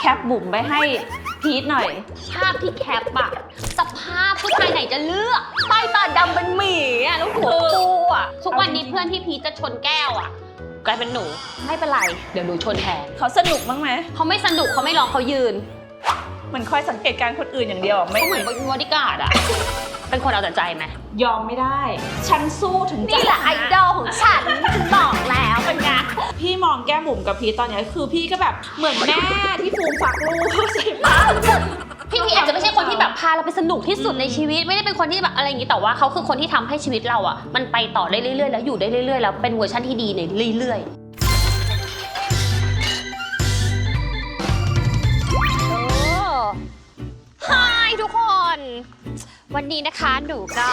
แคปบุ๋มไปให้พีทหน่อย ภาพที่แคปอะสภาพผู้ชายไหนจะเลือกใต้ตาดำเป็นหมีอะแล้วหัวฟูอะทุกวันนี้เพื่อนที่พีชจะชนแก้วอะกลายเป็นหนู ไม่เป็นไร เดี๋ยวหนูชนแทนเขาสนุกมั้างไหมเขาไม่สนุกเขาไม่ร้องเขายืน เหมันคอยสังเกตการณ์คนอื่นอย่างเดียวอะไม่ เขาเหมือนบริการดอะ เป็นคนเอาแต่ใจไหมยอมไม่ได้ ฉันสู้ถึงจะนี่แหละไอดอลของฉันฉันบอกแล้วเป็นไงพี่มองแก้มบุ๋มกับพีทตอนเนี้ยคือพี่ก็แบบเหมือนแม่ที่ฟูมฝักลูกเข้าใจปะ พี่พีอาจจะไม่ใช่คนที่แบบพาเราไปสนุกที่สุดในชีวิต ไม่ได้เป็นคนที่แบบอะไรอย่างนี้แต่ว่าเขาคือคนที่ทำให้ชีวิตเราอะมันไปต่อได้เรื่อยๆแล้วอยู่ได้เรื่อยๆแล้วเป็นเวอร์ชันที่ดีในเรื่อยๆฮายทุกคน วันนี้นะคะหนูก็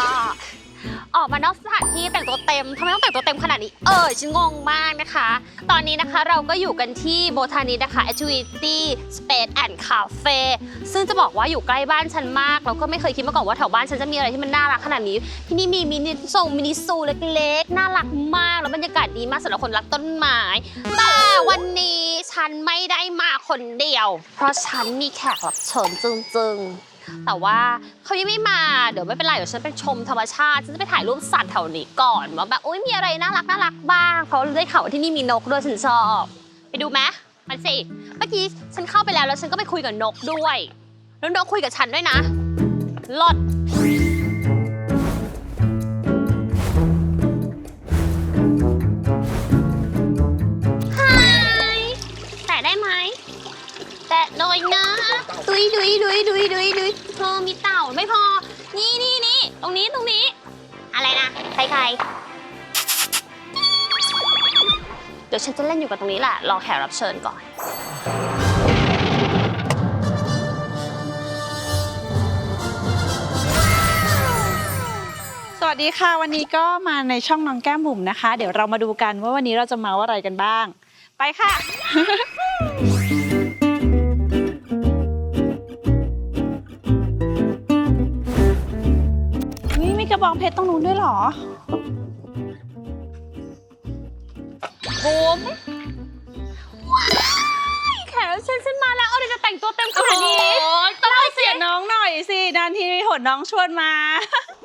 ออกมานอกสถานที่แต่งตัวเต็มทำไมต้องแต่งตัวเต็มขนาดนี้ เออฉันงงมากนะคะ ตอนนี้นะคะเราก็อยู่กันที่โบทานินะคะ Activity Space and Cafe ซึ่งจะบอกว่าอยู่ใกล้บ้านฉันมากแล้วก็ไม่เคยคิดมาก่อนว่าแถวบ้านฉันจะมีอะไรที่มันน่ารักขนาดนี้ ที่นี่มีมินิทรงมินิซูเล็กๆ น่ารักมาก แล้วบรรยากาศดีมากสำหรับคนรักต้นไม้ แต่วันนี้ฉันไม่ได้มาคนเดียว เพราะฉันมีแขกรับเชิญจึงๆ แต่ว่าเขายังไม่มาเดี๋ยวไม่เป็นไรเดี๋ยวฉันไปชมธรรมชาติฉันจะไปถ่ายรูปสัตว์แถวนี้ก่อนว่าแบบโอ้ยมีอะไรน่ารักน่ารักบ้าง เพราะได้ข่าวว่าที่นี่มีนกด้วยฉันชอบ ไปดูไหมมาสิเมื่อกี้ฉันเข้าไปแล้วแล้วฉันก็ไปคุยกับนกด้วยแล้วนกคุยกับฉันด้วยนะลดฮแต่ได้ไหมแตะหน่อยนะ ดุยดุยดุยดุยดุยดุยเธอมีเต่าไม่พอ นี่นี่นี่ตรงนี้ตรงนี้ อะไรนะใครใครเดี๋ยวฉันจะเล่นอยู่กับตรงนี้แหละรอแขกรับเชิญก่อน สวัสดีค่ะ วันนี้ก็มาในช่องน้องแก้มบุ๋มนะคะ เดี๋ยวเรามาดูกันว่าวันนี้เราจะเมาอะไรกันบ้าง ไปค่ะ ฟองเพชรตรงนู้นด้วยเหรอบูมายแขกรับเชิญฉันมาแล้วเอาเดี๋ยวจะแต่งตัวเต็มขนาดนี้ต้องให้เกียรติน้องหน่อยสินานทีมีหนน้องชวนมา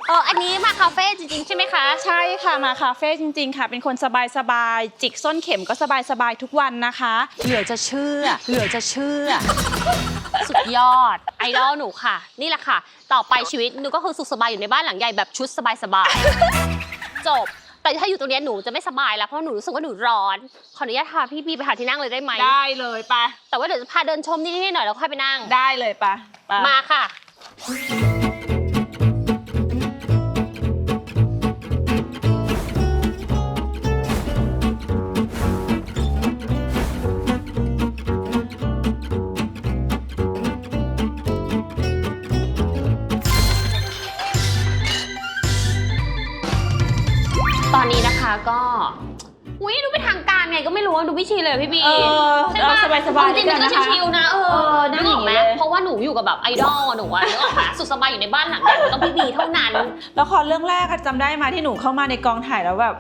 เอออันนี้มาคาเฟ่จริงๆ ใช่ไหมคะ ใช่ค่ะมาคาเฟ่จริง ๆ ค่ะ เป็นคนสบายๆจิกส้นเข็มก็สบายๆทุกวันนะคะ เหลือจะเชื่อ เหลือจะเชื่อ สุดยอดไอดอลหนูค่ะ นี่แหละค่ะ ต่อไปชีวิตหนูก็คือสุขสบายอยู่ในบ้านหลังใหญ่แบบชุดสบายๆจบ แต่ถ้าอยู่ตรงเนี้ยหนูจะไม่สบายแล้วเพราะหนูรู้สึกว่าหนูร้อน ขออนุญาตพาพี่บีไปหาที่นั่งเลยได้ไหม ได้เลยปะแต่ว่าเดี๋ยวจะพาเดินชมนี่นี่หน่อยแล้วค่อยไปนั่ง ได้เลยปะปะ มาค่ะ ไม่รู้ว่าดูไม่ชินเลยพี่บีเออใช่เราปะสบายๆจริงๆด้มัวนยก็นะคะชิวๆนะเอเอออนึนั่กงอออย่างกไหมนี้เลย เพราะว่าหนูอยู่กับแบบไอดอลอะหนูอะนึกออกไหมสุขสบายอยู่ในบ้านหลังใหญ่มันต้องพี่บีเท่านั้น ละครเรื่องแรกอะจำได้มาที่หนูเข้ามาในกองถ่ายแล้วแบบ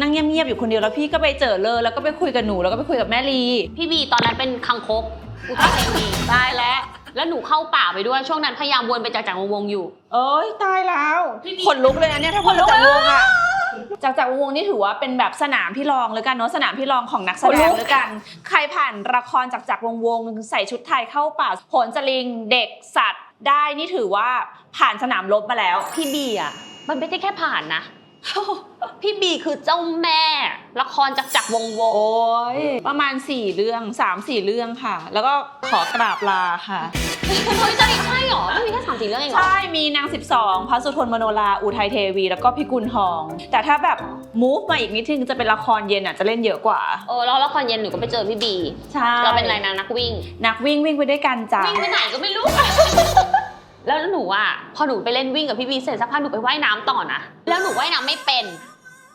นั่งเงียบๆอยู่คนเดียวแล้วพี่ก็ไปเจอเลยแล้วก็ไปคุยกับหนูแล้วก็ไปคุยกับแม่ลี พี่บีตอนนั้นเป็นคังคกอุทัยธานีได้แล้ว แล้วหนูเข้าป่าไปด้วยช่วงนั้นพยายามวนไปจากจากวงๆอยู่ เอ้ยตายแล้วพี่บีขนลุกเลยนะเนี่ยถ้าพูดขนลุกจากวงอะ จากจากวงนี่ถือว่าเป็นแบบสนามพี่รองเลยกันเนาะสนามพี่รองของนักแสดงเลยกัน ใครผ่านละครจากจากวงวงใส่ชุดไทยเข้าป่าโหนสลิงเด็กสัตว์ ได้นี่ถือว่าผ่านสนามรบมาแล้ว พี่บีอะมันไม่ได้แค่ผ่านนะ พี่บีคือเจ้าแม่ ละครจากจากวงวงโอ้ยประมาณ 4 เรื่อง 3 4 เรื่องค่ะ แล้วก็ขอกราบลาค่ะ เฮ้ยจะใช่เหรอไม่มีแค่สามสี่เรื่องเองเหรอ ใช่ มีนาง 12พระสุทนมโนราอุทัยเทวี แล้วก็พิกุลทอง แต่ถ้าแบบ move มาอีกนิดนึงจะเป็นละครเย็นอะจะเล่นเยอะกว่า เออแล้วละครเย็นหนูก็ไปเจอพี่บี ใช่เราเป็นอะไรนะนักวิ่ง นักวิ่งวิ่งไปด้วยกันจ้ะ วิ่งไปไหนก็ไม่รู้ แล้วหนูอะพอหนูไปเล่นวิ่งกับพี่บีเสร็จสักพักหนูไปว่ายน้ำต่อนะ แล้วหนูว่ายน้ำไม่เป็น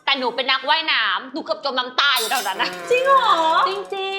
แต่หนูเป็นนักว่ายน้ำหนูเกือบจมน้ำตายอยู่แถวนั้นนะจริงเหรอ จริ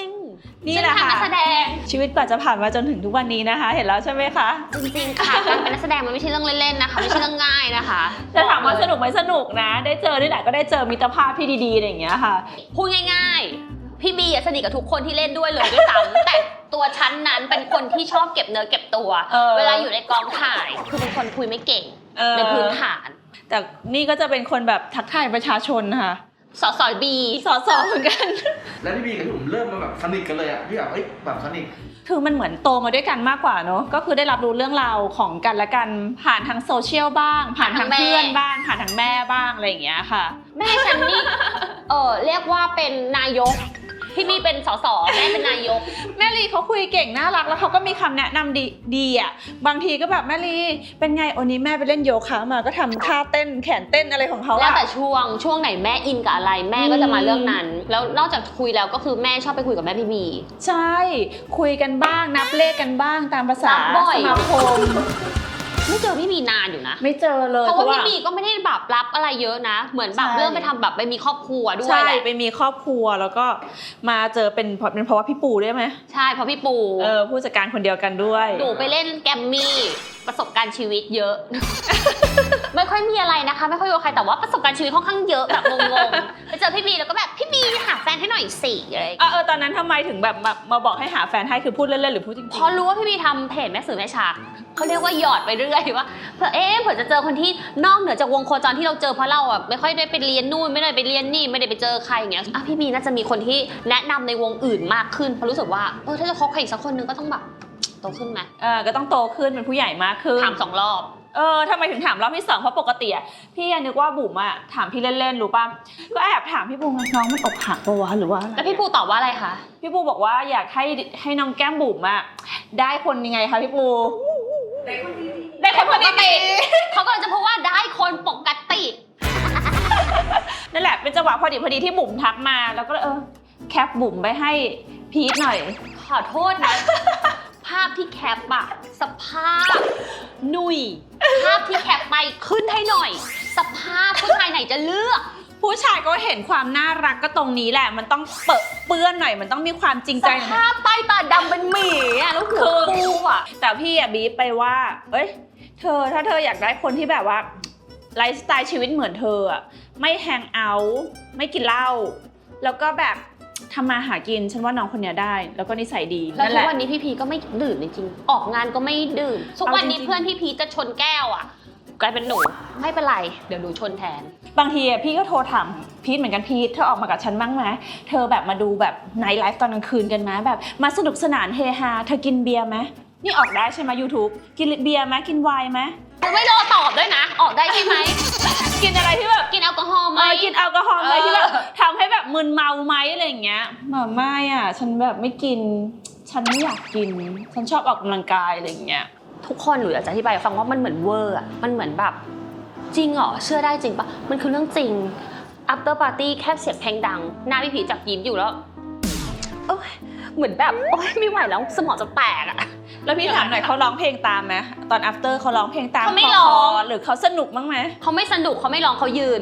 งๆ นี่แหละฉัค่ะทำนักแสดง ชีวิตกว่าจะผ่านมาจนถึงทุกวันนี้นะคะ เห็นแล้วใช่ไหมคะ จริงๆ ค่ะ การเป็นนักแสดงมันไม่ใช่เรื่องเล่นๆ นะคะ ไม่ใช่เรื่องง่ายนะคะ จะถามว่าสนุกไหมสนุกนะ ได้เจอที่ไหนก็ได้เจอมิตรภาพที่ดีๆอะไรอย่างเงี้ยค่ะ พูดง่าย ๆ พี่บีอะสนิทกับทุกคนที่เล่นด้วยเลยด้วยซ้ำแต่ตัวฉันนั้นเป็นคนที่ชอบเก็บเนื้อเก็บตัว เออ เวลาอยู่ในกองถ่าย คือเป็นคนคุยไม่เก่งเออในพื้นฐาน แต่นี่ก็จะเป็นคนแบบทักทายประชาชนค่ะ สอสอบีสอสอเหมือนกัน แล้วพี่บีกับพี่ผมเริ่มมาแบบสนิทกันเลยอะพี่แบบเอ้ยแบบสนิทคือมันเหมือนโตมาด้วยกันมากกว่าเนอะก็คือได้รับรู้เรื่องราวของกันและกันผ่านทางโซเชียลบ้าง ผ่านทางเพื่อนบ้าง ผ่านทางแม่บ้างอะไรอย่างเงี้ยค่ะ แม่ฉันนี่ เออเรียกว่าเป็นนายก พี่บีเป็นสสแม่เป็นนายก แม่ลีเขาคุยเก่งน่ารักแล้วเขาก็มีคำแนะนำดีดีอะบางทีก็แบบแม่ลีเป็นไงวันนี้แม่ไปเล่นโยคะมาก็ทำท่าเต้นแขนเต้นอะไรของเขาแล้วอะ แต่ช่วงช่วงไหนแม่อินกับอะไร แม่ก็จะมาอืมเรื่องนั้น แล้วนอกจากคุยแล้วก็คือแม่ชอบไปคุยกับแม่พี่บี ใช่ คุยกันบ้างนับเลขกันบ้างตามภาษานับบ่อย สมาคม ไม่เจอพี่บีนานอยู่นะ ไม่เจอเลยเพราะว่าพี่บีก็ไม่ได้แบบรับอะไรเยอะนะ เหมือนแบบใช่เรื่องไปทำแบบไปมีครอบครัวด้วยใช่แหละไปมีครอบครัวแล้วก็มาเจอเป็นเพราะเป็นเพราะว่าพี่ปูด้วยไหมใช่เพราะพี่ปูเออผู้จัดการคนเดียวกันด้วยหนูไปเล่นแกรมมี่ประสบการณ์ชีวิตเยอะ ไม่ค่อยมีอะไรนะคะ ไม่ค่อยโอใครแต่ว่าประสบการณ์ชีวิตค่อนข้างเยอะแบบงงๆไปเจอพี่บีแล้วก็แบบพี่บีหาแฟนให้หน่อยสิอะไรอย่างเอเงี้ยอเออตอนนั้นทำไมถึงแบบมามาบอกให้หาแฟนให้คือพูดเล่นๆหรือพูดจริงๆ พอรู้ว่าพี่บีทำเพจแม่สื่อแม่ชักเขาเรียกว่าหยอดไปเรื่อยว่าเผื่อเอ๊ะเผื่อจะเจอคนที่นอกเหนือจากวงโคจรที่เราเจอเพราะเราอะไม่ค่อยได้ไปเรียนนู่นไม่ได้ไปเรียนนี่ไม่ได้ไปเจอใครอย่างเงี้ยอะพี่บีน่าจะมีคนที่แนะนำในวงอื่นมากขึ้นเพราะรู้สึกว่าเออถ้าจะคบใครอีกสักคนนึงก็ต้องแบบ โตขึ้นไหมเออก็ต้องโตขึ้นเป็นผู้ใหญ่มากขึ้นถามสองรอบ เออทำไมถึงถามรอบที่สองเพราะปกติอะพี่อะนึกว่าบุ๋มอะถามพี่เล่นๆรู้ป่ะก็แอบถามพี่ปูไงน้องมันอกหักปะวะหรือว่าอะไรแล้วพี่ปูตอบว่าอะไรคะพี่ปูบอกว่าอยากให้ให้น้องแก้มบุ๋มอะได้คนยังไงคะพี่ปูได้คนปกติเขาก็จะพูดว่าได้คนปกตินั่นแหละเป็นจังหวะพอดีพอดีที่บุ๋มทักมา แล้วก็เลยเออแคปบุ๋มไปให้พีทหน่อย ขอโทษนะ ภาพที่แคปอะสภาพหนุยภาพที่แคปไปขึ้นให้หน่อย สภาพผู้ชายไหนจะเลือก ผู้ชายก็เห็นความน่ารักก็ตรงนี้แหละ มันต้องเปิดเปื้อนหน่อย มันต้องมีความจริงสใจหน่อย ภาพใต้ตาดำเป็นหมีอะแล้วหัวฟูอะ แต่พี่อะบีบไปว่า เอ้ย เธอถ้าเธออยากได้คนที่แบบว่าไลฟ์สไตล์ชีวิตเหมือนเธออะไม่แฮงเอาท์ไม่กินเหล้า แล้วก็แบบ ทำมาหากินฉันว่าน้องคนเนี้ยได้ แล้วก็นิสัยดีแล้วนั่นทุแหกละ วันนี้พี่พีก็ไม่ดื่มจริงๆออกงานก็ไม่ดื่มทุกวันนี้เอาจริงๆ เพื่อนพี่พีจะชนแก้วอะกลายเป็นหนูไม่เป็นไร เดี๋ยวหนูชนแทน บางทีอะพี่ก็โทรถามพีทเหมือนกันพีทเธอออกมากับฉันบ้างไหมเธอแบบมาดูแบบไนท์ไลฟ์ตอนกลางคืนกันไหมแบบ มาสนุกสนานเฮฮาเธอกินเบียร์ไหมนี่ออกได้ใช่ไหม YouTube กินเบียร์ไหมกินไวน์ไหม ไม่รอตอบด้วยนะ ออกได้ใช่ไหม กินอะไรที่แบบกินแอลกอฮอล์ไหม เออกินแอลกอฮอล์ไหมเออ ที่แบบทำให้แบบมึนเมาไหมอะไรอย่างเงี้ยแบบไม่อะ ฉันแบบไม่กิน ฉันไม่อยากกิน ฉันชอบออกกำลังกายอะไรอย่างเงี้ย ทุกคนหนูอยากจะอธิบายให้ฟังว่ามันเหมือนเวอร์อะมันเหมือนแบบ จริงเหรอ เชื่อได้จริงปะมันคือเรื่องจริง after party แค่เสียงเพลงดัง หน้าพี่ผีจับยิ้มอยู่แล้วโอ๊ยเหมือนแบบ โอ๊ยไม่ไหวแล้วสมองจะแตกอะ แล้วพี่ถามหน่อยเขาร้องเพลงตามไหมตอน after เขาร้องเพลงตามเขาไม่คร้องหรือเขาสนุกบ้างไหมเขาไม่สนุกเขาไม่ร้องเขายืน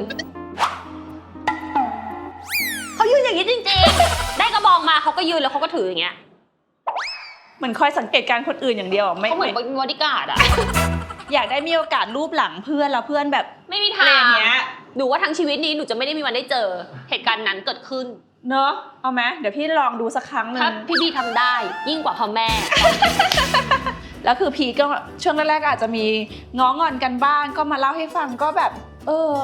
เขายืนอย่างนี้จริงๆ ได้กระบองมาเขาก็ยืนแล้วเขาก็ถืออย่างเงี้ยเหมือนคอยสังเกตการณ์คนอื่นอย่างเดียวอะไม่เขาเหมือนไม่บอดี้การ์ดอะอยากได้มีโอกาสรูปหลังเพื่อนแล้วเพื่อนแบบไม่มีอะทาไรงอย่างเงี้ย หนูว่าทั้งชีวิตนี้หนูจะไม่ได้มีวันได้เจอเหตุการณ์นั้นเกิดขึ้น เนอะเอาไหมเดี๋ยวพี่ลองดูสักครั้งหนึ่ถ้างพี่บีทำได้ยิ่งกว่าพ่อแม่ แล้วคือพีก็ช่วงแรกๆก็อาจจะมีง้องอนกันบ้างก็มาเล่าให้ฟังก็แบบ เออ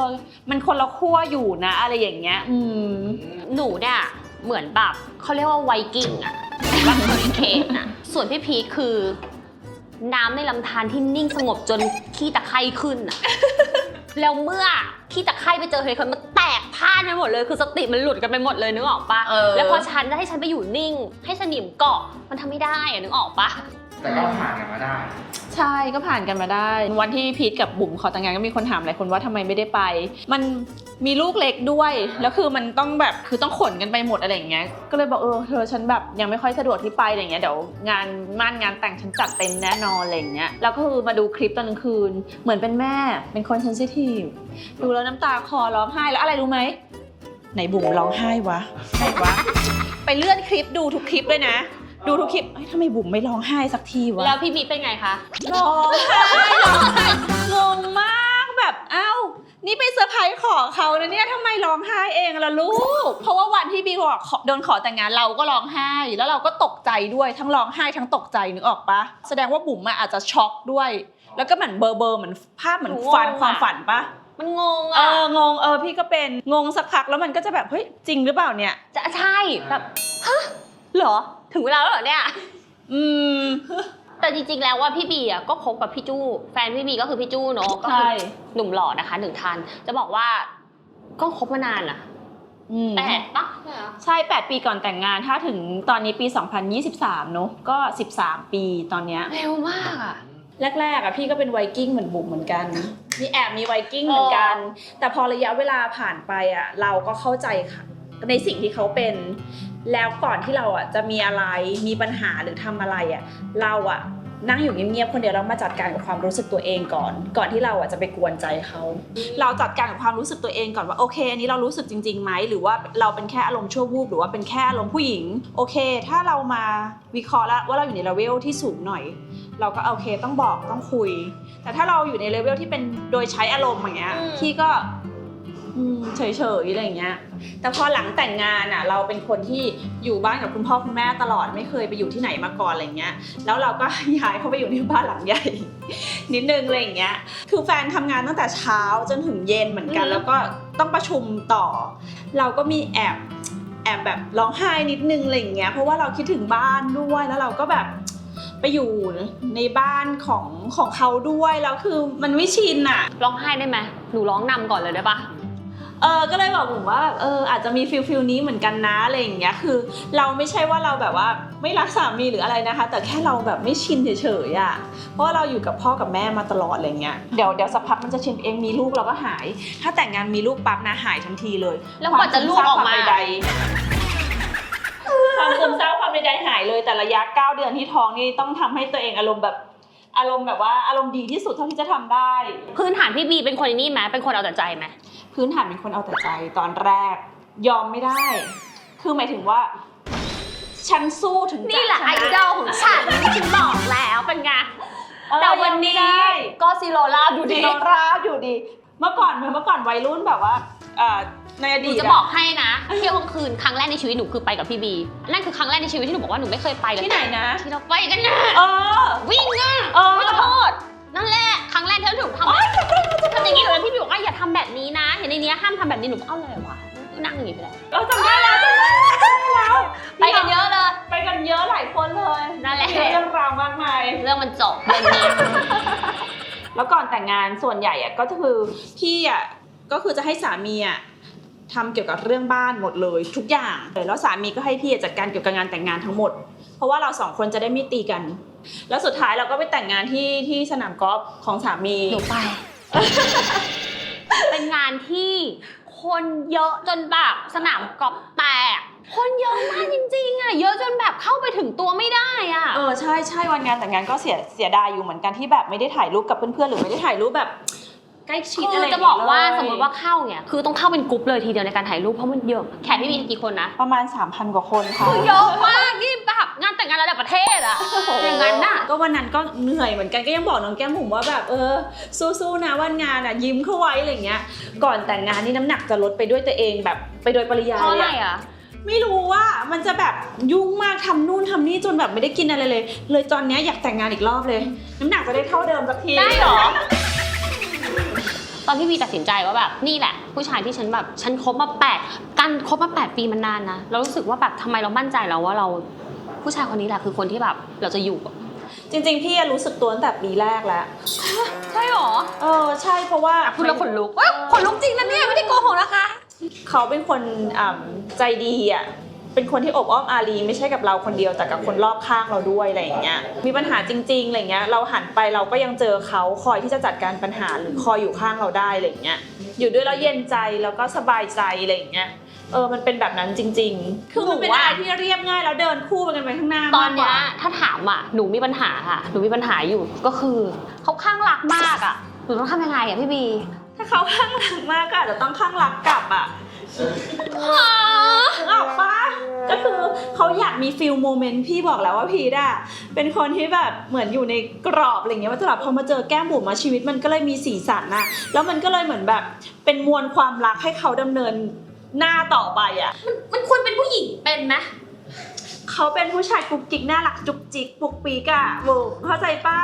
มันคนละขั้วอยู่นะ อะไรอย่างเงี้ย อืม หนูเนี่ยเหมือนแบบเขาเรียกว่าไวกิ้งอะว่าเฮอริเคนอะส่วนพี่พีคคือ น้ำในลำธารที่นิ่งสงบจนขี้ตะไคร่ขึ้นอะแล้วเมื่อขี้ตะไคร่ไปเจอเฮอริเคนมันแตกพ่านไปหมดเลย คือสติมันหลุดกันไปหมดเลยนึกออกปะเออ แล้วพอฉันจะให้ฉันไปอยู่นิ่ง ให้สนิมเกาะมันทำไม่ได้อะนึกออกปะ แต่ก็ผ่านกันมาได้ ใช่ก็ผ่านกันมาได้ วันที่พีทกับบุ๋มขอแต่งงานก็มีคนถามหลายคนว่าทำไมไม่ได้ไป มันมีลูกเล็กด้วย แล้วคือมันต้องแบบคือต้องขนกันไปหมดอะไรอย่างเงี้ย ก็เลยบอกเออเธอฉันแบบยังไม่ค่อยสะดวกที่ไปอะไรอย่างเงี้ยเดี๋ยวงานมั่นงานแต่งฉันจัดเต็มแน่นอนอะไรอย่างเงี้ย แล้วก็คือมาดูคลิปตอนกลางคืน เหมือนเป็นแม่เป็นคนเซนซิทีฟดูแล้วน้ำตาคลอร้องไห้แล้วอะไรรู้ไหมไหนบุ๋มร้องไห้วะไหนวะ ไปเลื่อนคลิปดูทุกคลิปเลยนะ ดูทุกคลิปเฮ้ยทำไมบุ๋มไม่ร้องไห้สักทีวะ แล้วพี่บีเป็นไงคะ ร้องไห้ร้องไห้งงมากแบแบบอ้าวนี่ไปเซอร์ไพรส์ขอเขานะเนี่ยทำไมร้องไห้เองล่ะลูก เพราะว่าวันที่บีบอกขอโดนขอแต่งงานเราก็ร้องไห้ แล้วเราก็ตกใจด้วย ทั้งร้องไห้ทั้งตกใจนึกออกปะ แสดงว่าบุ๋มอะอาจจะช็อกด้วย แล้วก็เหมือนเบอร์เบอร์เหมือนภาพเหมือนฝันความฝันปะมันงงเออะองง เออ พี่ก็เป็น งงสักพักแล้วมันก็จะแบบ เฮ้ย จริงหรือเปล่าเนี่ย จะใช่แบบฮะเหรอ ถึงเวลาแล้วเหรอเนี่ย อืม แต่จริงๆ แล้วว่าพี่บีอะก็คบกับพี่จู้แฟนพี่บีก็คือพี่จู้เนาะก็ใช่คือหนุ่มหล่อนะคะหนึ่งท่านจะบอกว่าก็คบมานานอะอืมแปดปะใช่ 8 ปีก่อนแต่งงาน ถ้าถึงตอนนี้ปี 2023 เนอะก็ 13 ปีตอนเนี้ย เร็วมากอะแรกๆอะพี่ก็เป็นไวกิ้งเหมือนบุ๋มเหมือนกัน มีแอบมีไวกิ้งเหมือนกัน แต่พอระยะเวลาผ่านไปอะเราก็เข้าใจค่ะในสิ่งที่เขาเป็น แล้วก่อนที่เราอะจะมีอะไรมีปัญหาหรือทำอะไรอะเราอะนั่งอยู่เงียบๆคนเดียวแล้วมาจัดการกับความรู้สึกตัวเองก่อน ก่อนที่เราอะจะไปกวนใจเขา เราจัดการกับความรู้สึกตัวเองก่อนว่าโอเคอันนี้เรารู้สึกจริงๆไหมหรือว่าเราเป็นแค่อารมณ์ชั่ววูบหรือว่าเป็นแค่อารมณ์ผู้หญิงโอเค ถ้าเรามาวิเคราะห์แล้วว่าเราอยู่ในเลเวลที่สูงหน่อย เราก็โอเคต้องบอกต้องคุย แต่ถ้าเราอยู่ในเลเวลที่เป็นโดยใช้อารมณ์อย่างเงี้ยพี่ก็ อืมเฉยๆอะไรอย่างเงี้ย แต่พอหลังแต่งงานอะ เราเป็นคนที่อยู่บ้านกับคุณพ่อคุณแม่ตลอดไม่เคยไปอยู่ที่ไหนมาก่อนอะไรเงี้ย แล้วเราก็ย้ายเข้าไปอยู่ในบ้านหลังใหญ่ นิดนึงอะไรอย่างเงี้ย คือแฟนทำงานตั้งแต่เช้าจนถึงเย็นเหมือนกันแล้วก็ต้องประชุมต่อ เราก็มีแอบแอบแบบร้องไห้นิดนึงอะไรอย่างเงี้ย เพราะว่าเราคิดถึงบ้านด้วยแล้วเราก็แบบไปอยู่ในบ้านของของเขาด้วยแล้วคือมันไม่ชินอะ ร้องไห้ได้ไหมหนูร้องนำก่อนเลยได้ปะ เออก็เลยบอกผมว่าแบบเอออาจจะมีฟิลฟิลนี้เหมือนกันนะอะไรอย่างเงี้ยคือ เราไม่ใช่ว่าเราแบบว่าไม่รักสามีหรืออะไรนะคะ แต่แค่เราแบบไม่ชินเฉยๆอะเพราะว่าเราอยู่กับพ่อกับแม่มาตลอดอะไรเงี้ยเดี๋ยวเดี๋ยวสักพักมันจะชินเองมีลูกเราก็หาย ถ้าแต่งงานมีลูกปั๊บนะหายทันทีเลยแล้วกว่าจะลูกออกมา ควซึเศร้ความใดๆความซึมเศร้าความใดๆหายเลย แต่ระยะ9เดือนที่ท้องนี่ต้องทำให้ตัวเองอารมณ์แบบอารมณ์แบบว่าอารมณ์ดีที่สุดเท่าที่จะทำได้ พื้นฐานพี่บีเป็นคนนี่ไหมเป็นคนเอาแต่ใจไหม พื้นฐานเป็นคนเอาแต่ใจตอนแรก ยอมไม่ได้ คือหมายถึงว่า ฉันสู้ถึงจนี่แหละชไอดอลของฉันฉันบอกแล้วเป็นไง เออแต่วันนี้ยอมไม่ได้ก็ซีโรลาบดูดีดีโนราบอยู่ดี เมื่อก่อนเมื่อก่อนวัยรุ่นแบบว่าเอ่อในอหดีนูตจะบอกให้นะ เที่ยวกลางคืนครั้งแรกในชีวิตหนูคือไปกับพี่บี นั่นคือครั้งแรกในชีวิตที่หนูบอกว่าหนูไม่เคยไปเลยที่ไหนนะ ที่เราไปกันนะเออ วิ่งอะเออไม่ขอโทษนั่นแหละครั้งแรกที่หนู นี้นะเห็นในนี้ห้ามทำแบบนี้หนูบอกเอาเลยวะนั่งอย่างนี้ไปเลยเราจำได้แล้วจำได้แล้วไปกันเยอะเลย ไปกันเยอะหลายคนเลยนั่นแหละ มีเรื่องราวมากมายเรื่องมันจบเรื่องนี้ แล้วก่อนแต่งงานส่วนใหญ่อะก็คือพี่อะก็คือจะให้สามีอะทำเกี่ยวกับเรื่องบ้านหมดเลยทุกอย่างแล้วสามีก็ให้พี่อะจัดการเกี่ยวกับงานแต่งงานทั้งหมด เพราะว่าเราสองคนจะได้ไม่ตีกัน แล้วสุดท้ายเราก็ไปแต่งงานที่ที่สนามกอล์ฟของสามีหนูไป เป็นงานที่คนเยอะจนแบบสนามกอล์ฟแตก คนเยอะมากจริงๆอะเยอะจนแบบเข้าไปถึงตัวไม่ได้อะ เออใช่ใช่วันงานแต่งงานก็เสียเสียดายอยู่เหมือนกันที่แบบไม่ได้ถ่ายรูปกับเพื่อนๆหรือไม่ได้ถ่ายรูปแบบใกล้ชิดคือะไรออย่างจะเงี้ยบอกว่าเลยสมมติว่าเข้าเนี่ยคือต้องเข้าเป็นกรุ๊ปเลยทีเดียวในการถ่ายรูปเพราะมันเยอะ แขกพี่มีกี่คนนะประมาณ 3,000 กว่าคนค่ะ คือเยอะมากนี่แบบงาน ก็วันนั้นก็เหนื่อยเหมือนกันก็ยังบอกน้องแก้มผมว่าแบบเออ สู้ๆนะวันงานอะยิ้มเข้าไว้อะไรอย่างเงี้ย ก่อนแต่งงานนี่น้ำหนักจะลดไปด้วยตัวเองแบบไปโดยปริยายเพราะอะไรอะอะไม่รู้ว่ามันจะแบบยุ่งมากทำนู่นทำนี่จนแบบไม่ได้กินอะไรเลย เลยตอนเนี้ยอยากแต่งงานอีกรอบเลย น้ำหนักจะได้เท่าเดิมสักทีได้เหรอ ตอนพี่วีตัดสินใจว่าแบบนี่แหละ ผู้ชายที่ฉันแบบฉันคบมาแปดการคบมาแปดปีมันนานนะเรารู้สึกว่าแบบทำไมเรามั่นใจแล้วว่าเรา ผู้ชายคนนี้แหละคือคนที่แบบเราจะอยู่อะ จริง ๆ พี่อะรู้สึกตัวตั้งแต่ปีแรกแล้ว ใช่หรอเออ ใช่เพราะว่า พูดแล้วขนลุกเอ้ยขนลุกจริงนะเนี่ยไม่ได้โกหกนะคะ เขาเป็นคนอ่ำใจดีอะ เป็นคนที่อบอ้อมอารีไม่ใช่กับเราคนเดียวแต่กับคนรอบข้างเราด้วยอะไรอย่างเงี้ย มีปัญหาจริงๆอะไรเงี้ย เราหันไปเราก็ยังเจอเขาคอยที่จะจัดการปัญหาหรือคอยอยู่ข้างเราได้อะไรเงี้ย อยู่ด้วยแล้วเย็นใจแล้วก็สบายใจอะไรอย่างเงี้ย เออมันเป็นแบบนั้นจริง ๆ คือมันเป็นอะไรที่เรียบง่ายแล้วเดินคู่ไปกันไปข้างหน้าตอนมากกเนี้ยว่าถ้าถามอะหนูมีปัญหาค่ะหนูมีปัญหาอยู่ก็คือเขาข้างรักมากอะหนูต้องทำยังไงอะพี่บี ถ้าเขาข้างหลังมากก็อาจจะต้องข้างหลังกลับอะนึกออกปะก็คือเขาอยากมีฟิลโมเมนต์พี่บอกแล้วว่าพีดอะเป็นคนที่แบบเหมือนอยู่ในกรอบอะไรเงี้ยว่าตลอดพอมาเจอแก้มบุ๋มมาชีวิตมันก็เลยมีสีสันอะแล้วมันก็เลยเหมือนแบบเป็นมวลความรักให้เขาดำเนิน หน้าต่อไปอะมันควรเป็นผู้หญิงเป็นไหมเขาเป็นผู้ชายกุ๊กกิ๊กน่ารักจุกจิกปุกปีกอะบุ๋มเข้าใจปะ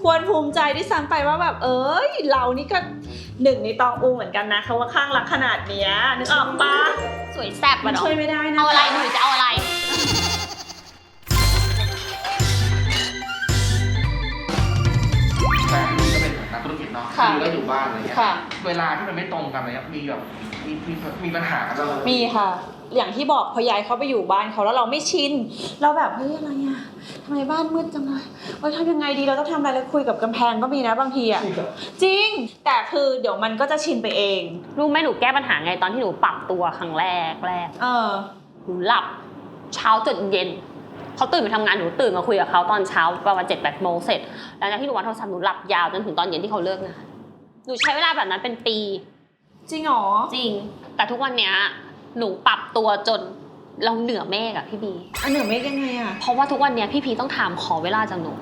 ควรภูมิใจด้วยซ้ำไปว่าแบบ เอ้ย เรานี่ก็หนึ่งในตองอูเหมือนกันนะเขาว่าข้างรักขนาดเนี้ยนึกออกปะสวยแซ่บมัมานเนาะช่วยไม่ได้นะเอาอะไรหนูจะเอาอะไร พี่ก็เป็นนักธุรกิจเนาะค่ะพี่ก็อยู่บ้านอะไรเงี้ย ค่ะ เวลาที่มันไม่ตรงกันอะไรเงี้ยมีแบบมีมีมีปัญหากันบ้างไหมมีค่ะ อย่างที่บอกพอย้ายเขาไปอยู่บ้านเขาแล้วเราไม่ชิน เราแบบเฮ้ยอะไรอะทำไมบ้านมืดจังเลยเฮ้ยทำยังไงดีเราต้องทำอะไรแล้วคุยกับกำแพงก็มีนะบางทีอะจริง แต่คือเดี๋ยวมันก็จะชินไปเอง รู้ไหมหนูแก้ปัญหาไงตอนที่หนูปรับตัวครั้งแรกแรก เออ หนูหลับเช้าจนเย็น เขาตื่นไปทำงานหนูตื่นมาคุยกับเขาตอนเช้าประมาณเจ็ดแปดโมงเสร็จหลังจากที่หนูวางโทรศัพท์หนูหลับยาวจนถึงตอนเย็นที่เขาเลิกงานหนูใช้เวลาแบบนั้นเป็นปี จริงเหรอจริง แต่ทุกวันเนี้ยหนูปรับตัวจนเราเหนือเมฆอะพี่บี อันหนึ่งไม่ยังไงอะเพราะว่าทุกวันเนี้ยพี่พีต้องถามขอเวลาจากหนู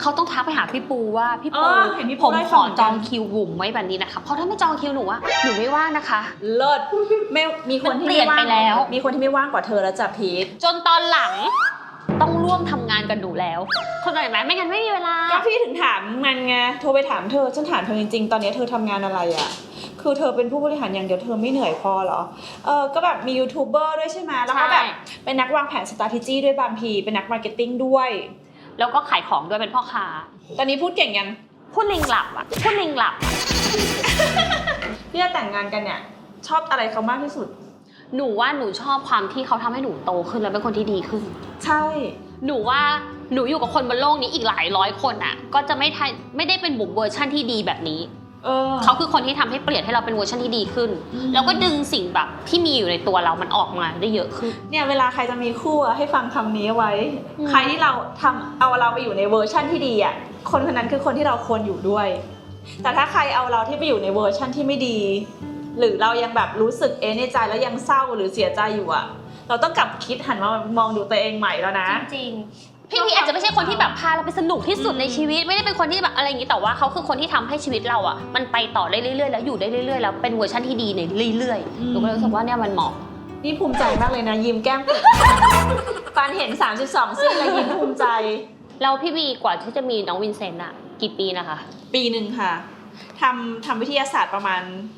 เขาต้องทักไปหาพี่ปูว่าพี่ปูเออเห็นพี่ผปูมได้ขฟัองเหมือนจกัอนงคิวบุ๋มไว้แบบนี้นะคะเพราะถ้าไม่จองคิวหนูอะหนูไม่ว่างนะคะ เลิศไม่มีคนที่มันเปลี่ยนม่างไปแล้ว มีคนที่ไม่ว่างกว่าเธอแล้วจ้ะพีทจนตอนหลังต้องร่วมทำงานกันหนูแล้วเข้าใจไหมไม่งั้นไม่มีเวลา ก็พี่ถึงถามมันไงโทรไปถามเธอฉันถามเธอจริงๆ ตอนนี้เธอทำงานอะไรอะคือเธอเป็นผู้บริหารอย่างเดียวเธอไม่เหนื่อยพอเหรอเออก็แบบมียูทูบเบอร์ด้วยใช่ไหมแล้วก็แบบใช่ เป็นนักวางแผน strategy ด้วยบางทีเป็นนักมาร์เก็ตติ้งด้วย แล้วก็ขายของด้วยเป็นพ่อค้า ตอนนี้พูดเก่งยัง พูดลิงหลับอะพูดลิงหลับอะพี่จะแต่งงานกันเนี่ย ชอบอะไรเขามากที่สุด หนูว่าหนูชอบความที่เขาทำให้หนูโตขึ้นแล้วเป็นคนที่ดีขึ้น ใช่ หนูว่าหนูอยู่กับคนบนโลกนี้อีกหลายร้อยคนอะก็จะไม่ทันไม่ได้เป็นบุ๋มเวอร์ชั่นที่ดีแบบนี้ เออเขาคือคนที่ทำให้เปลี่ยนให้เราเป็นเวอร์ชันที่ดีขึ้นอืมแล้วก็ดึงสิ่งแบบที่มีอยู่ในตัวเรามันออกมาได้เยอะขึ้น เนี่ยเวลาใครจะมีคู่อะให้ฟังคำนี้ไว้อืมใครที่เราทำเอาเราไปอยู่ในเวอร์ชั่นที่ดีอะ คนคนนั้นคือคนที่เราควรอยู่ด้วย แต่ถ้าใครเอาเราที่ไปอยู่ในเวอร์ชั่นที่ไม่ดี หรือเรายังแบบรู้สึกเอะในใจแล้วยังเศร้าหรือเสียใจอยู่อะ เราต้องกลับคิดหันมามองดูตัวเองใหม่แล้วนะ จริงๆ พี่พีอาจจะไม่ใช่คนที่แบบพาเราไปสนุกที่สุดในชีวิต ไม่ได้เป็นคนที่แบบอะไรอย่างนี้แต่ว่าเขาคือคนที่ทำให้ชีวิตเราอะมันไปต่อได้เรื่อยๆแล้วอยู่ได้เรื่อยๆแล้วเป็นเวอร์ชันที่ดีในเรื่อยอืม ๆหนูก็เลยรู้สึกว่าเนี่ยมันเหมาะ นี่ภูมิใจมากเลยนะ ยิ้มแก้มเปิดปานเห็น 32ซี่แล้วยิ้มภูมิใจ แล้วพี่บีกว่าที่จะมีน้องวินเซนต์อะกี่ปีนะคะ ปีหนึ่งค่ะทำทำวิทยาศาสตร์ประมาณเ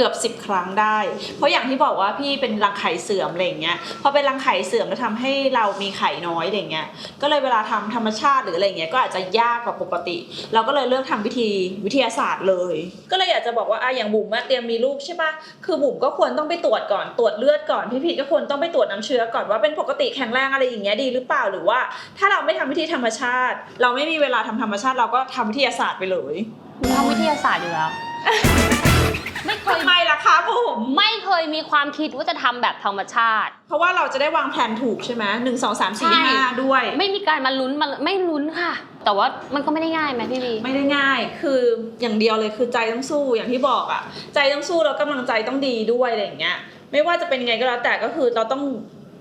กือบ 10 ครั้งได้ เพราะอย่างที่บอกว่าพี่เป็นรังไข่เสื่อมอะไรอย่างเงี้ยพอเป็นรังไข่เสื่อมแล้วทำให้เรามีไข่น้อยอะไรอย่างเงี้ยก็เลยเวลาทำธรรมชาติหรืออะไรอย่างเงี้ยก็อาจจะยากกว่าปกติ เราก็เลยเลือกทำวิธีวิทยาศาสตร์เลย ก็เลยอยากจะบอกว่าอะอย่างบุ๋มอะเตรียมมีลูกใช่ปะคือบุ๋มก็ควรต้องไปตรวจก่อนตรวจเลือดก่อนพี่พีทก็ควรต้องไปตรวจน้ำเชื้อก่อนว่าเป็นปกติแข็งแรงอะไรอย่างเงี้ยดีหรือเปล่าหรือว่า ถ้าเราไม่ทำวิธีธรรมชาติ เราไม่มีเวลาทำธรรมชาติเราก็ทำวิทยาศาสตร์ไปเลยทำวิทยาศาสตร์อยู่แล้ว ไม่เคย ทำไมล่ะคะบุ๋มไม่เคยมีความคิดว่าจะทำแบบธรรมชาติ เพราะว่าเราจะได้วางแผนถูกใช่ไหมหนึ่งสองสามสี่ใช่ ห้าด้วย ไม่มีการมาลุ้นมาไม่ลุ้นค่ะ แต่ว่ามันก็ไม่ได้ง่ายไหมพี่บีไม่ได้ง่าย คืออย่างเดียวเลยคือใจต้องสู้อย่างที่บอกอะใจต้องสู้แล้วกำลังใจต้องดีด้วยอะไรอย่างเงี้ย ไม่ว่าจะเป็นไงก็แล้วแต่ก็คือเราต้อง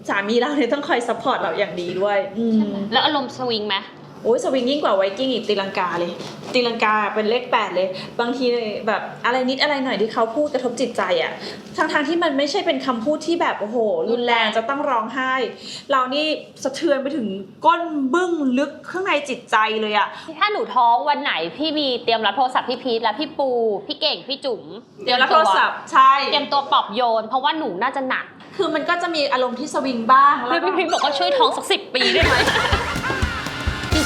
สามีเราเนี่ยต้องคอยซัพพอร์ตเราอย่างดีด้วย อืมแล้วอารมณ์สวิงไหม โอ้ยสวิงยิ่งกว่าไวกิ้งอีกตีลังกาเลย ตีลังกาเป็นเลขแปดเลย บางทีแบบอะไรนิดอะไรหน่อยที่เขาพูดกระทบจิตใจอะทั้งทางๆที่มันไม่ใช่เป็นคำพูดที่แบบโอ้โห รุนแรงจะต้องร้องไห้ เรานี่สะเทือนไปถึงก้นบึ้งลึกข้างในจิตใจเลยอะถ้าหนูท้องวันไหนพี่บีเตรียมรับโทรศัพท์พี่พีทและพี่ปู พี่เก่งพี่จุ๋มเดี๋ยวรับโทรศัพท์ใช่เตรียมตัวปลอบโยน เพราะว่าหนูน่าจะหนัก คือมันก็จะมีอารมณ์ที่สวิงบ้างแล้แล้ววก็พี่พีทบอกว่าช่วยท้องสักสิบปีได้ไหมจ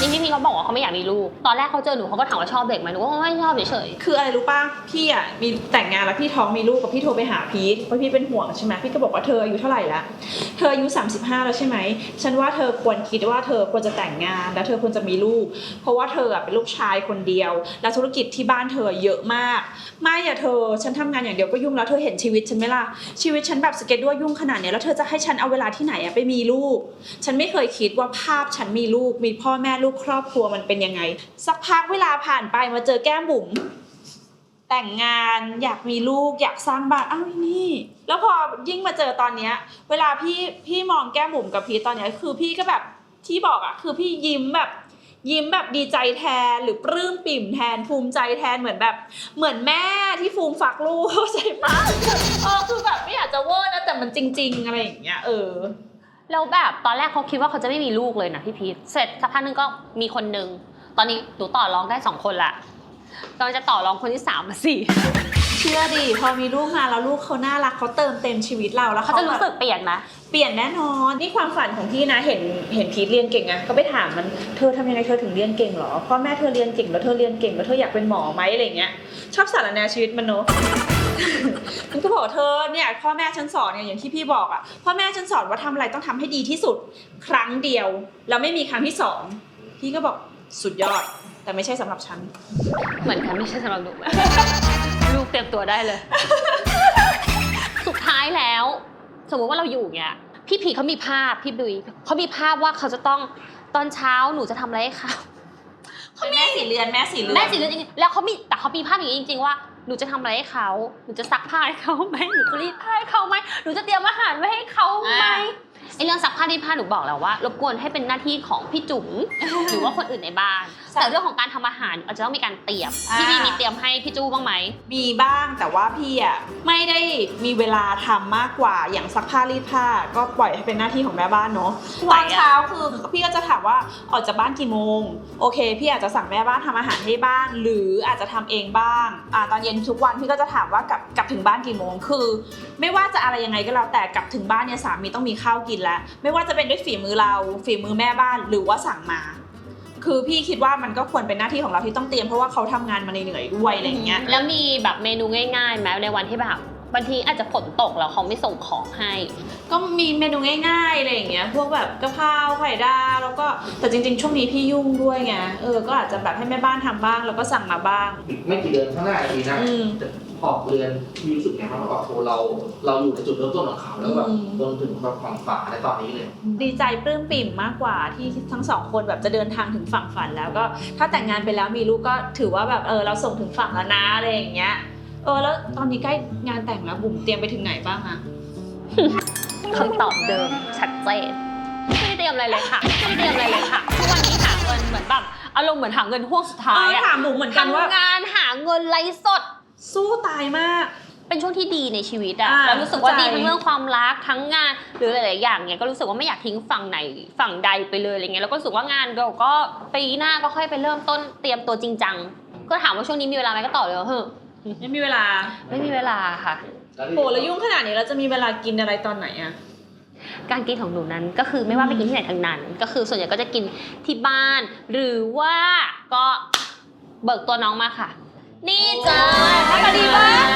ริงๆพี่พีทเขาบอกว่าเขาไม่อยากมีลูก ตอนแรกเขาเจอหนูเขาก็ถามว่าชอบเด็กไหมหนูก็ว่าไม่ชอบเฉยคืออะไรรู้ป่ะพี่อะมีแต่งงานแล้วพี่ท้องมีลูกกับพี่โทรไปหาพีทเพราะพี่เป็นห่วงใช่ไหมพี่ก็บอกว่าเธออายุเท่าไหร่ละเธออายุ 35 แล้วใช่ไหมฉันว่าเธอควรคิดว่าเธอควรจะแต่งงานแล้วเธอควรจะมีลูก เพราะว่าเธออะเป็นลูกชายคนเดียว และธุรกิจที่บ้านเธอเยอะมาก ไม่อะเธอฉันทำงานอย่างเดียวก็ยุ่งแล้วเธอเห็นชีวิตฉันไหมล่ะชีวิตฉันแบบสเก็ตด้วยยุ่งขนาดเนี้ยแล้วเธอจะให้ฉันเอาเวลาที่ไหนอะไปมีลูก ฉันไม่เคยคิดว่าภาพฉันมีลูกมีพ่อแม่ลูกครอบครัวมันเป็นยังไง สักพักเวลาผ่านไปมาเจอแก้มบุ๋มแต่งงานอยากมีลูกอยากสร้างบ้านอ้าวนี่ แล้วพอยิ่งมาเจอตอนเนี้ย เวลาพี่พี่มองแก้มบุ๋มกับพีตอนเนี้ยคือพี่ก็แบบที่บอกอะคือพี่ยิ้มแบบยิ้มแบบดีใจแทนหรือปลื้มปิ่มแทนภูมิใจแทนเหมือนแบบ เหมือนแม่ที่ฟูมฝักลูกเข้าใจปะเออคือแบบไม่อยากจะเวอร์นะแต่มันจริง ๆ อะไรอย่างเงี้ยเออ แล้วแบบตอนแรกเขาคิดว่าเขาจะไม่มีลูกเลยนะพี่พีทเสร็จสักพักหนึงก็มีคนนึง ตอนนี้หนูต่อรองได้สองคนละกำลังจะต่อรองคนที่สามมาสี่เชื่อดิพอมีลูกมาแล้วลูกเขาน่ารักเขาเติมเต็มชีวิตเราแล้วเขาเขาจะรู้สึกเปลี่ยนไหมเปลี่ยนแน่นอนนี่ความฝันของพี่นะเห็นเห็นพีทเรียนเก่งไงก็ไปถามมันเธอทำยังไงเธอถึงเรียนเก่งเหรอพ่อแม่เธอเรียนเก่งแล้วเธอเรียนเก่งแล้วเธออยากเป็นหมอไหมอะไรเงี้ยชอบสารแนชีวิตมันเน อะมันก็บอกเธอเนี่ยพ่อแม่ฉันสอนเนี่ยอย่างที่พี่บอกอะพ่อแม่ฉันสอนว่าทำอะไรต้องทำให้ดีที่สุดครั้งเดียว แล้วไม่มีครั้งที่สองพี่ก็บอกสุดยอด แต่ไม่ใช่สำหรับฉัน เหมือนกันไม่ใช่สำหรับหนูไหมลูกเตรียมตัวได้เลย สุดท้ายแล้ว สมมุติว่าเราอยู่เงี้ยพี่พีเขามีภาพพี่ดุยเขามีภาพว่าเขาจะต้องตอนเช้าหนูจะทำอะไรให้เขาแม่สีเรือนแม่สีเรือน แม่สิเรื่องจริงๆแล้วเขามีแต่เขามีภาพอย่างนี้จริง ๆ ว่า หนูจะทำอะไรให้เขา หนูจะซักผ้าให้เขาไหมหนูจะรีดผ้าให้เขาไหมหนูจะเตรียมอาหารไว้ให้เขาไหมไอเรื่องซักผ้ารีดผ้าหนูบอกแล้วว่า รบกวนให้เป็นหน้าที่ของพี่จุ๋มหรือว่าคนอื่นในบ้านใช่ แต่เรื่องของการทำอาหารอาจจะต้องมีการเตรียมอ่าพี่บีมีเตรียมให้พี่จู้บ้างไหมมีบ้างแต่ว่าพี่อะไม่ได้มีเวลาทำมากกว่าอย่างซักผ้ารีดผ้าก็ปล่อยให้เป็นหน้าที่ของแม่บ้านเนาะไหวตอะอนเช้าคือพี่ก็จะถามว่าออกจากบ้านกี่โมง โอเค พี่อาจจะสั่งแม่บ้านทำอาหารให้บ้าง หรืออาจจะทำเองบ้างอ่าตอนเย็นทุกวันพี่ก็จะถามว่ากลับกลับถึงบ้านกี่โมงคือ ไม่ว่าจะอะไรยังไงก็แล้วแต่กลับถึงบ้านเนี่ยสามีต้องมีข้าวกินแล้ว ไม่ว่าจะเป็นด้วยฝีมือเราฝีมือแม่บ้านหรือว่าสั่งมา คือพี่คิดว่ามันก็ควรเป็นหน้าที่ของเราที่ต้องเตรียมเพราะว่าเขาทำงานมาเหนื่อยๆด้วยอะไรอย่างเงี้ย แล้วมีแบบเมนูง่ายๆไหมในวันที่แบบบางทีอาจจะฝนตกแล้วเขาไม่ส่งของให้ ก็มีเมนูง่ายๆอะไรอย่างเงี้ย พวกแบบกะเพราไข่ดาวแล้วก็แต่จริง ๆ ช่วงนี้พี่ยุ่งด้วยไง เออ ก็อาจจะแบบให้แม่บ้านทำบ้างแล้วก็สั่งมาบ้าง อีกไม่กี่เดือนข้างหน้าปีหน้าอืม จะ ออกเรือนมีรู้สึกไงบ้างว่าโอ้เราเราอยู่ในจุดเริ่มต้นของเขาแล้วแบบอืมจนถึงแบบฝั่งฝาในตอนนี้เลย ดีใจปลื้มปิ่มมากกว่าที่ทั้งสองคนแบบจะเดินทางถึงฝั่งฝันแล้วก็ถ้าแต่งงานไปแล้วมีลูกก็ถือว่าแบบเออเราส่งถึงฝั่งแล้วนะอะไรอย่างเงี้ยเออแล้วตอนนี้ใกล้งานแต่งแล้วบุ๋มเตรียมไปถึงไหนบ้างอะคำตอบเดิมชัดเจนไม่ได้เตรียมอะไรเลยค่ะไม่ได้เตรียมอะไรเลยค่ะทุกวันนี้หาเงินเหมือนแบบอารมณ์เหมือนหาเงินห่วงสุดท้าเอยออะถามบุ๋มเหมือนกันว่าทำงานหาเงินไร้สด สู้ตายมาก เป็นช่วงที่ดีในชีวิตอะอ่าแล้วรู้สึกว่าเข้าใจ ดีทั้งเรื่องความรักทั้งงานหรือหลายๆอย่างเนี่ยก็รู้สึกว่าไม่อยากทิ้งฝั่งไหนฝั่งใดไปเลยอะไรเงี้ยแล้วก็รู้สึกว่างานเราก็ปีหน้าก็ค่อยไปเริ่มต้นเตรียมตัวจริงจังก็ถามว่าช่วงนี้มีเวลาไหมก็ตอบเลยว่าเฮ้ยไม่มีเวลาไม่มีเวลาค่ะ โหแล้วยุ่งขนาดนี้เราจะมีเวลากินอะไรตอนไหนอะ การกินของหนูนั้นก็คือไม่ว่าไปกินที่ไหนทั้งนั้น ก็คือส่วนใหญ่ก็จะกินที่บ้าน หรือว่าก็เบิกตัวน้องมาค่ะ นี่จ้าหน้าตาดีมาก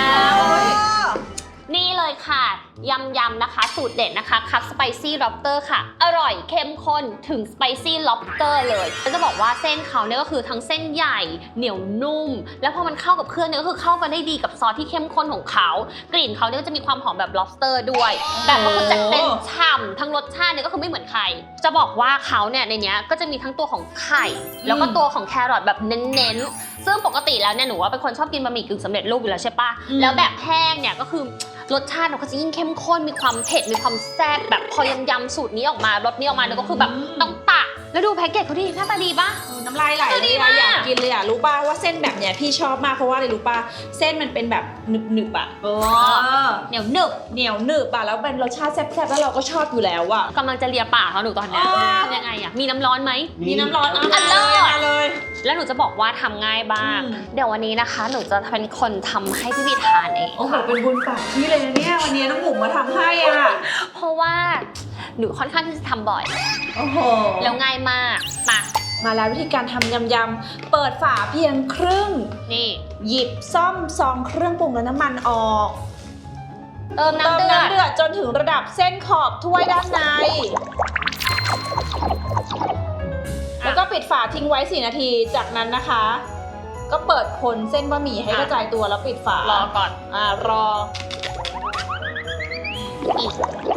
นี่เลยค่ะ ยำยำๆนะคะ สูตรเด็ดนะคะคัพสไปซี่ล็อบเตอร์ค่ะ อร่อยเข้มข้นถึงสไปซี่ล็อบเตอร์เลยแล้วจะบอกว่าเส้นเขาเนี่ยก็คือทั้งเส้นใหญ่เหนียวนุ่ม แล้วพอมันเข้ากับเครื่องเนี่ยก็คือเข้ากันได้ดีกับซอสที่เข้มข้นของเขา กลิ่นเขาเนี่ยก็จะมีความหอมแบบ lobster ด้วย แบบก็คือจัดเต็มฉ่ำทั้งรสชาติเนี่ยก็คือไม่เหมือนใคร จะบอกว่าเขาเนี่ยในเนี้ยก็จะมีทั้งตัวของไข่ แล้วก็ตัวของแครอทแบบเน้นๆซึ่งปกติแล้วเนี่ยหนูว่าเป็นคนชอบกินบะหมี่กึ่งสำเร็จรูปอยู่แล้วใช่ปะอืมแล้วแบบแห้งเนี่ยก็คือ รสชาติเนาะก็จะยิ่งเข้มข้นมีความเผ็ดมีความแซ่บแบบพอยำยำสูตรนี้ออกมารสนี้ออกมาเนี่ยก็คือแบบต้อง แล้วดูแพ็กเกจเขาดิหน้าตาดีปะ เออน้ำลายไหลเออเลดียมาอะกอยากกินเลยอะรู้ป่ะว่าเส้นแบบเนี้ยพี่ชอบมากเพราะว่าอะไรรู้ป่ะเส้นมันเป็นแบบหนึบหนึบๆอะเออเหนียวหนึบเหนียวหนึบอะแล้วเป็นรสชาติแซ่บๆแล้วเราก็ชอบอยู่แล้วอะกำลังจะเลียปากเขาหนูตอนเนี้ยอ๋อทำยังไงอะมีน้ำร้อนไหม มีน้ำร้อนอัอะนเลิศ มาเลย แล้วหนูจะบอกว่าทำง่ายบ้าง อืม เดี๋ยววันนี้นะคะ หนูจะเป็นคนทำให้พี่พีทานเอง โอ้โหค่ะเป็นบุญปากพี่เลยนะเนี่ยวันนี้น้องบุ๋มมาทำให้อะเพราะว่า หนูค่อนข้างที่จะทำบ่อย โอ้โห แล้วง่ายมากมามาแล้ววิธีการทำยำยำๆเปิดฝาเพียงครึ่ง นี่หยิบซ่อมซองเครื่องปรุงและน้ำมันออกเติมเติมน้ำเดือดน้ำเดือดจนถึงระดับเส้นขอบถ้วยด้านใน แล้วก็ปิดฝาทิ้งไว้ 4 นาที จากนั้นนะคะ ก็เปิดคนเส้นบะหมี่ให้กระจายตัวแล้วปิดฝารอก่อน อ่ารออีกห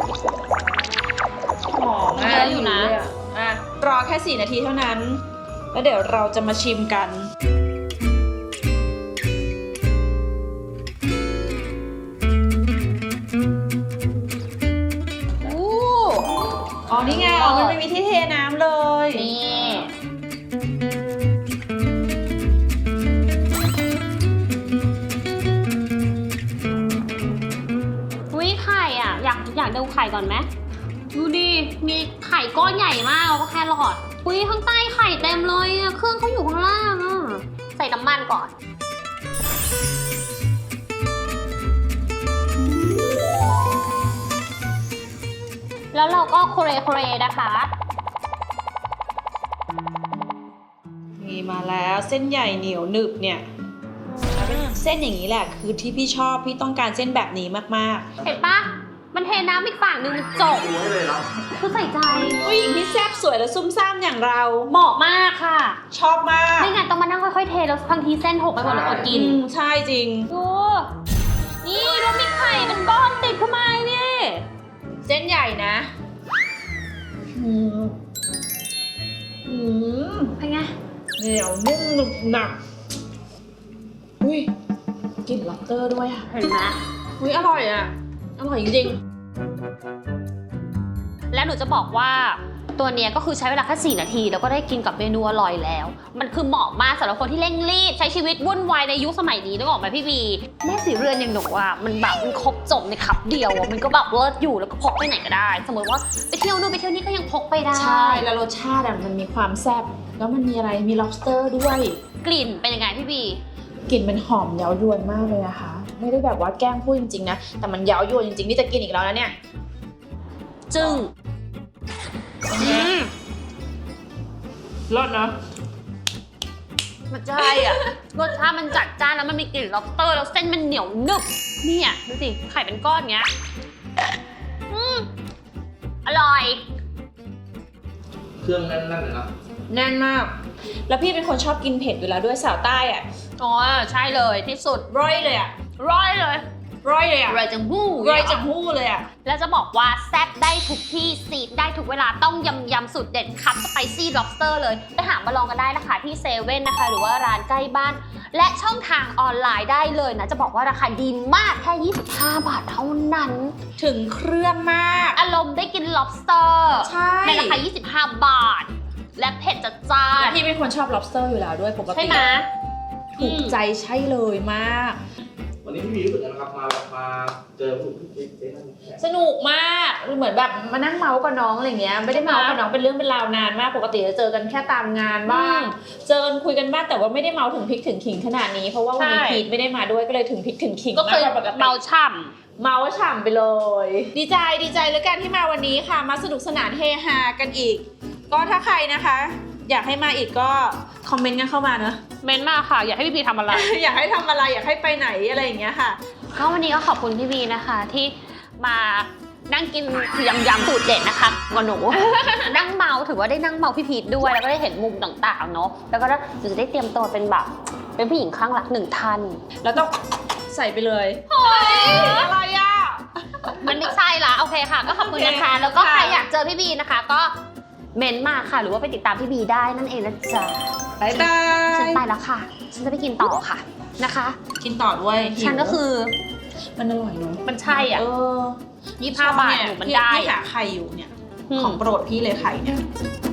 อมเยอะอยู่นะ อ่รอแค่ 4 นาทีเท่านั้น แล้วเดี๋ยวเราจะมาชิมกันอ๋อนี่ไงอ๋อมันไม่มีที่เทน้ำเลย นี่วิ่ยไข่อะ อยากอยากดูไข่ก่อนไหม มีไข่ก้อนใหญ่มากแล้วก็แครอทอุ้ยข้างใต้ไข่เต็มเลยอะเครื่องเขาอยู่ข้างล่างอะใส่น้ำมันก่อน แล้วเราก็โคเรโคเรนะคะนี่มาแล้วเส้นใหญ่เหนียวหนึบเนี่ย เส้นอย่างนี้แหละ คือที่พี่ชอบพี่ต้องการเส้นแบบนี้มากเห็นปะ มันเทน้ำอีกฝั่งหนึ่งมันจบดูให้เลยเนาะคือใส่ใจๆผู้หญิงที่แซ่บสวยและซุ่มซ่ามอย่างเรา เหมาะมากค่ะ ชอบมากไม่งั้นต้องมานั่งค่อยๆเทแล้วบางทีเส้นหกไปหมดเลยอดกิน อืมใช่จริง ดูนี่ดูมีไข่เป็นก้อนติดเข้ามาเนี่ยเส้นใหญ่นะอืมอืมเป็นไง เหนียวนุ่มหนึบหนับอุ้ยกลิ่นล็อบสเตอร์ด้วยอะ เห็นไหมอุ้ยอร่อยอะ อร่อยจริงและหนูจะบอกว่าตัวเนี้ยก็คือใช้เวลาแค่4นาที แล้วก็ได้กินกับเมนูอร่อยแล้ว มันคือเหมาะมากสำหรับคนที่เร่งรีบ ใช้ชีวิตวุ่นวายในยุคสมัยนี้นึกออกไหมพี่บีแม่สีเรือนอย่างหนูอะมันแบบมันครบจบในคับเดียวอะมันก็แบบเลิศอยู่แล้วก็พกไปไหนก็ได้ สมมติว่าไปเที่ยวนู่นไปเที่ยวนี่ก็ยังพกไปได้ใช่ แล้วรสชาติอะมันมีความแซ่บแล้วมันมีอะไรมี lobster ด้วย กลิ่นเป็นยังไงพี่บีกลิ่นมันหอมเย้ายวนมากเลยนะคะ ไม่ได้แบบว่าแกล้งพูดจริงๆนะ แต่มันเย้ายวนจริงๆนี่จะกินอีกแล้วนะเนี่ย จึงอืมรสนะมันใช่อะ รสชาติมันจัดจ้านแล้วมันมีกลิ่น lobster แล้วเส้นมันเหนียวหนึบเนี่ยดูสิไข่เป็นก้อนเงี้ยอืมอร่อย เครื่องแน่นๆเลยนะแน่นมาก แล้วพี่เป็นคนชอบกินเผ็ดอยู่แล้วด้วยสาวใต้อะ อ๋อ ใช่เลยที่สุด ร้อยเลยอะ ร้อยเลยร้อยเลยอะอร่อยจังหู้ร้อยจากหู้เลยอะแล้วจะบอกว่าแซ่บได้ทุกที่ซีดได้ทุกเวลาต้องยำยำสุดเด็ดคัตสไปซี่ lobster เลยไปหามาลองกันได้นะคะที่เซเว่นนะคะ หรือว่าร้านใกล้บ้าน และช่องทางออนไลน์ได้เลยนะ จะบอกว่าราคาดีมากแค่ 25 บาทเท่านั้น ถึงเครื่องมาก อารมณ์ได้กิน lobster ใช่ในราคา 25 บาท และเผ็ดจัดจ้าแล้นวพี่เป็นคนชอบ lobster อยู่แล้วด้วยปกติใช่ไหมถูกใจใช่เลยมาก วันนี้พี่มีรู้สึกยังไงครับมาแบบมาเจอผู้พี่เจ๊นั่นแขกสนุกมากเหมือนแบบมานั่งเมาส์กับน้องอะไรเงี้ยไม่ได้เมาส์กับน้องเป็นเรื่องเป็นราวนานมากปกติจะเจอกันแค่ตามงานบ้างเจอกันคุยกันบ้างแต่ว่าไม่ได้เมาส์ถึงพริกถึงขิงขนาดนี้เพราะว่าวันนี้ใช่ พีทไม่ได้มาด้วยก็เลยถึงพริกถึงขิงก็คือมกกว่ปติ เมาช่เมาฉ่ำไปเลย ดีใจดีใจแล้วกันที่มาวันนี้ค่ะ มาสนุกสนานเฮฮากันอีก ก็ถ้าใครนะคะ อยากให้มาอีกก็คอมเมนต์กันเข้ามาเนอะำเม้นมากค่ะ อยากให้พี่บีทำอะไร อยากให้ทำอะไรอยากให้ไปไหนอะไรอย่างเงี้ยค่ะ ก็วันนี้ก็ขอบคุณพี่บีนะคะ ที่มานั่งกินยำยำสูตรเด็ดนะคะกับหนู นั่งเมาถือว่าได้นั่งเมาพี่พีทด้วยแล้วก็ได้เห็นมุมต่างๆเนาะแล้วก็หนูจะได้เตรียมตัวเป็นแบบ เป็นผู้หญิงข้างรักหนึ่งท่าน แล้วต้องใส่ไปเลยอะไรอะ มันไม่ใช่ละโอเคค่ะ ก็ขอบคุณนะคะ แล้วก็ค่ะใครอยากเจอพี่บีนะคะ ก็ เมนมาค่ะ หรือว่าไปติดตามพี่บีได้นั่นเองนะจ๊ะบายบาฉันยไปแล้วค่ะ ฉันจะไปกินต่อค่ะนะคะ กินต่อด้วยหิวฉันก็คือมันอร่อยเนอะมันใช่อะ เออยี่ห้าบาทหนูมันได้ พี่หาไข่อยู่เนี่ย ของโปรดพี่เลยไข่เนี่ยอ